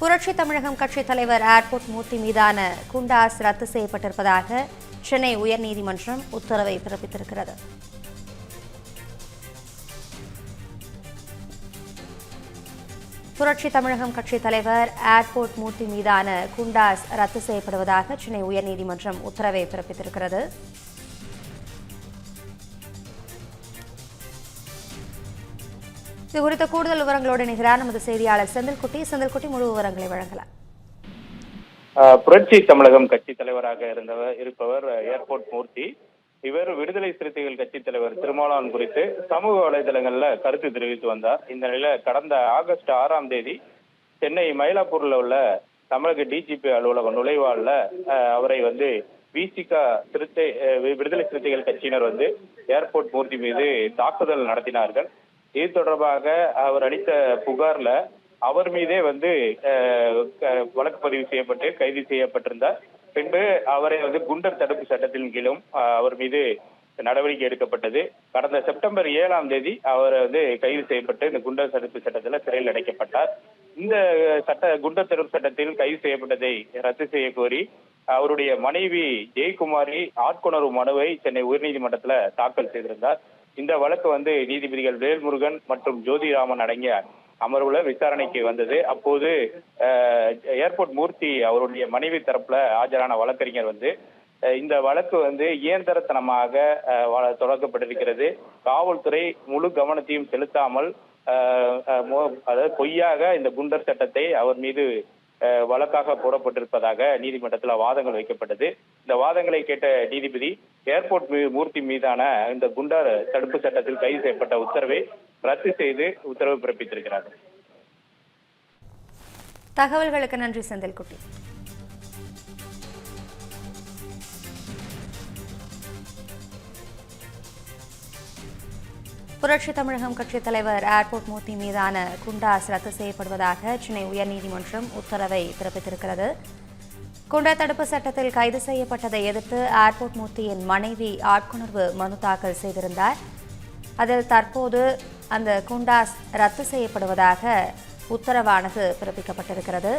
புரட்சி தமிழகம் கட்சித் தலைவர் ஏர்போர்ட் மூர்த்தி மீதான குண்டாஸ் ரத்து செய்யப்பட்டிருப்பதாக சென்னை உயர்நீதிமன்றம் உத்தரவை பிறப்பித்திருக்கிறது. புரட்சி தமிழகம் கட்சித் தலைவர் ஏர்போர்ட் மூர்த்தி மீதான குண்டாஸ் ரத்து செய்யப்படுவதாக சென்னை உயர்நீதிமன்றம் உத்தரவை பிறப்பித்திருக்கிறது. இது குறித்த கூடுதல் விவரங்களோடு இணைகிறார் நமது செய்தியாளர் செந்தில்குட்டி. செந்தில்குட்டி முழு விவரங்களை வழங்கலாம். புரட்சி தமிழகம் கட்சி தலைவராக இருந்தவர் இருப்பவர் ஏர்போர்ட் மூர்த்தி. இவர் விடுதலை சிறுத்தைகள் கட்சி தலைவர் திருமாவளவன் குறித்து சமூக வலைதளங்கள்ல கருத்து தெரிவித்து வந்தார். இந்த நிலையில கடந்த ஆகஸ்ட் ஆறாம் தேதி சென்னை மயிலாப்பூர்ல உள்ள தமிழக டிஜிபி அலுவலகம் நுழைவாள்ல அவரை வந்து விசிகா சிறுத்தை வி- விடுதலை சிறுத்தைகள் கட்சியினர் வந்து ஏர்போர்ட் மூர்த்தி மீது தாக்குதல் நடத்தினார்கள். இது தொடர்பாக அவர் அளித்த புகார்ல அவர் மீதே வந்து அஹ், வழக்கு பதிவு செய்யப்பட்டு கைது செய்யப்பட்டிருந்தார். பின்பு அவரை வந்து குண்டர் தடுப்பு சட்டத்தின் கீழும் அவர் மீது நடவடிக்கை எடுக்கப்பட்டது. கடந்த செப்டம்பர் ஏழாம் தேதி அவர் வந்து கைது செய்யப்பட்டு இந்த குண்டர் தடுப்பு சட்டத்தில் சிறையில் அடைக்கப்பட்டார். இந்த சட்ட குண்டர் தடுப்பு சட்டத்தில் கைது செய்யப்பட்டதை ரத்து செய்ய கோரி அவருடைய மனைவி ஜெயக்குமாரி ஆட்கொணர்வு மனுவை சென்னை உயர்நீதிமன்றத்தில் தாக்கல் செய்திருந்தார். இந்த வழக்கு வந்து நீதிபதிகள் வேல்முருகன் மற்றும் ஜோதிராமன் அடங்கிய அமர்வுல விசாரணைக்கு வந்தது. அப்போது ஏர்போர்ட் மூர்த்தி அவருடைய மனைவி தரப்புல ஆஜரான வழக்கறிஞர் வந்து இந்த வழக்கு வந்து இயந்திரத்தனமாக வ- தொடங்கப்பட்டிருக்கிறது காவல்துறை முழு கவனத்தையும் செலுத்தாமல் அதாவது பொய்யாக இந்த குண்டர் சட்டத்தை அவர் மீது வழக்காக போடப்பட்டிருப்பதாக நீதிமன்றத்தில் வாதங்கள் வைக்கப்பட்டது. இந்த வாதங்களை கேட்ட நீதிபதி ஏர்போர்ட் மூர்த்தி மீதான இந்த குண்டர் தடுப்பு சட்டத்தில் கைது செய்யப்பட்ட உத்தரவை ரத்து செய்து உத்தரவு பிறப்பித்திருக்கிறார். தகவல்களுக்கு நன்றி செந்தில்குட்டி. புரட்சி தமிழகம் கட்சித் தலைவர் ஏர்போர்ட் மூர்த்தி மீதான குண்டாஸ் ரத்து செய்யப்படுவதாக சென்னை உயர்நீதிமன்றம் உத்தரவை பிறப்பித்திருக்கிறது குண்டர் தடுப்பு சட்டத்தில் கைது செய்யப்பட்டதை எதிர்த்து ஏர்போர்ட் மூர்த்தியின் மனைவி ஆட்கொணர்வு மனு தாக்கல் செய்திருந்தார் அதில் தற்போது அந்த குண்டாஸ் ரத்து செய்யப்படுவதாக உத்தரவானது பிறப்பிக்கப்பட்டிருக்கிறது.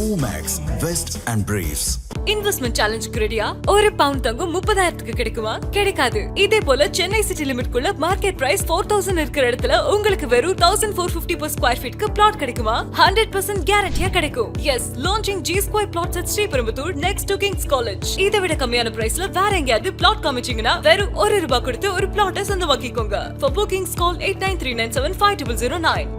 Omax, Vest and Briefs. Investment சேலஞ்சுக்கு ரெடியா ஒரு பவுண்ட் தங்கம் முப்பதாயிரத்துக்கு கிடைக்குமா? கிடைக்காது. இதே போல சென்னை சிட்டி லிமிட்குள்ள மார்க்கெட் பிரைஸ் ஃபோர் தௌசண்ட் இருக்கிற இடத்துல உங்களுக்கு வெறும் thousand four fifty per square ஃபீட்க்கு plot கிடைக்குமா? ஹண்ட்ரட் பர்சன்ட் கேரண்டியா கிடைக்கும். Yes launching G square plots at Sriperumbudur next to Kings College இதை விட கம்மியான பிரைஸ்ல வேற எங்கேயாவது பிளாட் காமிச்சீங்கன்னா வெறும் ஒரு ரூபாய் கொடுத்து ஒரு பிளாட்டை சொந்தமாக்கிக்கோங்க. For bookings call eight nine three nine seven five double zero nine